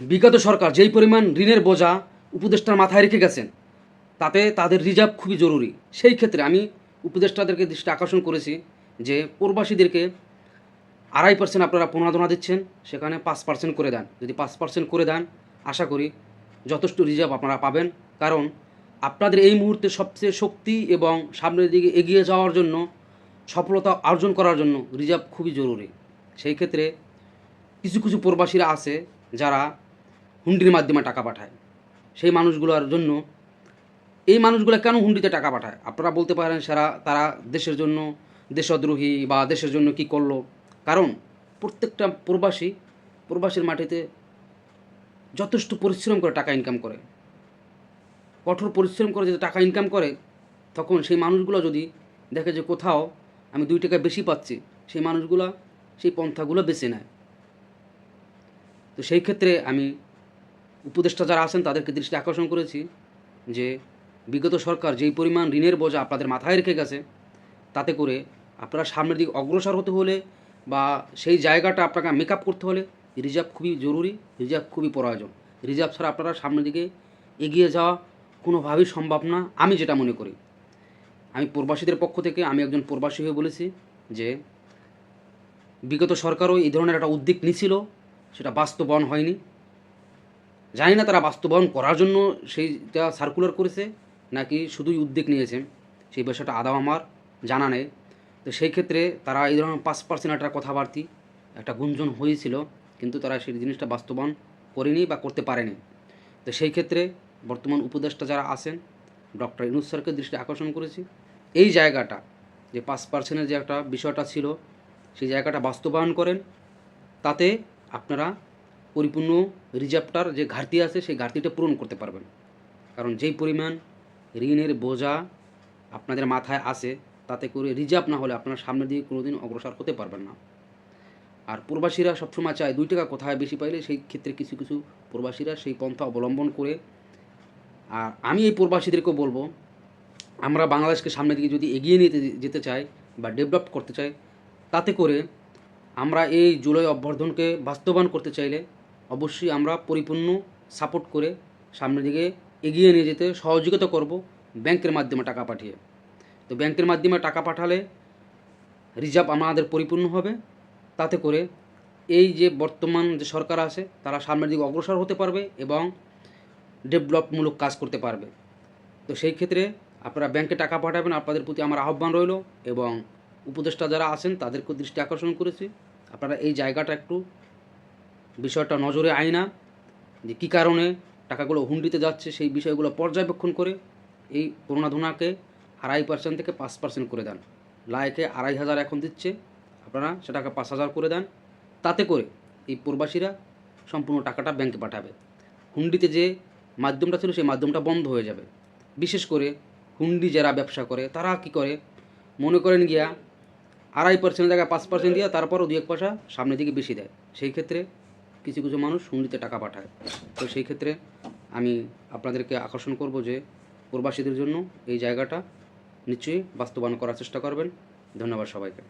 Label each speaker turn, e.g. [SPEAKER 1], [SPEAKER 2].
[SPEAKER 1] বিগত সরকার যেই পরিমাণ ঋণের বোঝা উপদেষ্টার মাথায় রেখে গেছেন, তাতে তাদের রিজার্ভ খুবই জরুরি। সেই ক্ষেত্রে আমি উপদেষ্টাদেরকে দৃষ্টি আকর্ষণ করেছি যে প্রবাসীদেরকে আড়াই পার্সেন্ট আপনারা প্রণোদনা দিচ্ছেন, সেখানে পাঁচ পার্সেন্ট করে দেন। যদি পাঁচ পার্সেন্ট করে দেন, আশা করি যথেষ্ট রিজার্ভ আপনারা পাবেন। কারণ আপনাদের এই মুহূর্তে সবচেয়ে শক্তি এবং সামনের দিকে এগিয়ে যাওয়ার জন্য, সফলতা অর্জন করার জন্য রিজার্ভ খুবই জরুরি। সেই ক্ষেত্রে কিছু কিছু প্রবাসীরা আছে যারা হুন্ডির মাধ্যমে টাকা পাঠায়। সেই মানুষগুলোর জন্য এই মানুষগুলো কেন হুন্ডিতে টাকা পাঠায়? আপনারা বলতে পারেন সারা, তারা দেশের জন্য দেশদ্রোহী বা দেশের জন্য কি করল? কারণ প্রত্যেকটা প্রবাসী প্রবাসীর মাটিতে যথেষ্ট পরিশ্রম করে টাকা ইনকাম করে। কঠোর পরিশ্রম করে যদি টাকা ইনকাম করে, তখন সেই মানুষগুলো যদি দেখে যে কোথাও আমি দুই টাকা বেশি পাচ্ছি, সেই মানুষগুলো সেই পন্থাগুলো বেছে নেয়। তো সেই ক্ষেত্রে আমি উপদেষ্টা যারা আছেন, তাদেরকে দৃষ্টি আকর্ষণ করেছি যে বিগত সরকার যেই পরিমাণ ঋণের বোঝা আপনাদের মাথায় রেখে গেছে, তাতে করে আপনারা সামনের দিকে অগ্রসর হতে হলে বা সেই জায়গাটা আপনাকে মেক আপ করতে হলে রিজার্ভ খুবই জরুরি, রিজার্ভ খুবই প্রয়োজন। রিজার্ভ ছাড়া আপনারা সামনের দিকে এগিয়ে যাওয়া কোনোভাবেই সম্ভব না, আমি যেটা মনে করি। আমি প্রবাসীদের পক্ষ থেকে আমি একজন প্রবাসী হয়ে বলেছি যে বিগত সরকারও এই ধরনের একটা উদ্যোগ নিছিল, সেটা বাস্তবায়ন হয়নি। জানি না তারা বাস্তবায়ন করার জন্য সেইটা সার্কুলার করেছে, নাকি শুধুই উদ্যোগ নিয়েছে, সেই বিষয়টা আদাও আমার জানা নেই। তো সেই ক্ষেত্রে তারা এই ধরনের পাঁচ পার্সেন্ট একটা কথাবার্তি, একটা গুঞ্জন হয়েছিল, কিন্তু তারা সেই জিনিসটা বাস্তবায়ন করেনি বা করতে পারেনি। তো সেই ক্ষেত্রে বর্তমান উপদেষ্টা যারা আছেন, ডক্টর ইনুস স্যারকে দৃষ্টি আকর্ষণ করেছি। এই জায়গাটা, যে পাঁচ পার্সেন্টের যে একটা বিষয়টা ছিল, সেই জায়গাটা বাস্তবায়ন করেন, তাতে আপনারা পরিপূর্ণ রিজার্ভটার যে ঘাটতি আছে, সেই ঘাটতিটা পূরণ করতে পারবেন। কারণ যেই পরিমাণ ঋণের বোঝা আপনাদের মাথায় আছে, তাতে করে রিজার্ভ না হলে আপনারা সামনের দিকে কোনোদিন অগ্রসর হতে পারবেন না। আর প্রবাসীরা সবসময় চায়, দুই টাকা কোথায় বেশি পাইলে সেই ক্ষেত্রে কিছু কিছু প্রবাসীরা সেই পন্থা অবলম্বন করে। আর আমি এই প্রবাসীদেরকেও বলব, আমরা বাংলাদেশকে সামনের দিকে যদি এগিয়ে নিতে যেতে চাই বা ডেভেলপ করতে চাই, তাতে করে আমরা এই জুলাই অভ্যর্থনকে বাস্তবায়ন করতে চাইলে অবশ্যই আমরা পরিপূর্ণ সাপোর্ট করে সামনের দিকে এগিয়ে নিয়ে যেতে সহযোগিতা করব ব্যাংকের মাধ্যমে টাকা পাঠিয়ে। তো ব্যাংকের মাধ্যমে টাকা পাঠালে রিজার্ভ আমাদের পরিপূর্ণ হবে। তাতে করে এই যে বর্তমান যে সরকার আছে, তারা সামনের দিকে অগ্রসর হতে পারবে এবং ডেভেলপমূলক কাজ করতে পারবে। তো সেই ক্ষেত্রে আপনারা ব্যাংকে টাকা পাঠাবেন, আপনাদের প্রতি আমার আহ্বান রইল এবং উপদেষ্টা যারা আছেন তাদেরকে দৃষ্টি আকর্ষণ করেছি। আপনারা এই জায়গাটা একটু বিষয়টা নজরে আয় না যে কী কারণে টাকাগুলো হুন্ডিতে যাচ্ছে সেই বিষয়গুলো পর্যবেক্ষণ করে এই প্রণাধনাকে আড়াই পার্সেন্ট থেকে পাঁচ পার্সেন্ট করে দেন। লাইকে আড়াই হাজার এখন দিচ্ছে। আপনারা সেটাকে পাঁচ হাজার করে দেন। তাতে করে এই প্রবাসীরা সম্পূর্ণ টাকাটা ব্যাংকে পাঠাবে। হুন্ডিতে যে মাধ্যমটা ছিল সেই মাধ্যমটা বন্ধ হয়ে যাবে। বিশেষ করে হুন্ডি যারা ব্যবসা করে, তারা কি করে? মনে করেন গিয়া আড়াই পার্সেন্ট জায়গায় পাঁচ পার্সেন্ট দিয়ে তারপরও দু এক পয়সা সামনের দিকে বেশি দেয়। সেই ক্ষেত্রে কিছু কিছু মানুষ হুন্ডিতে টাকা পাঠায়। তো সেই ক্ষেত্রে আমি আপনাদেরকে আকর্ষণ করব যে প্রবাসীদের জন্য এই জায়গাটা নিশ্চয়ই বাস্তবায়ন করার চেষ্টা করবেন। ধন্যবাদ সবাইকে।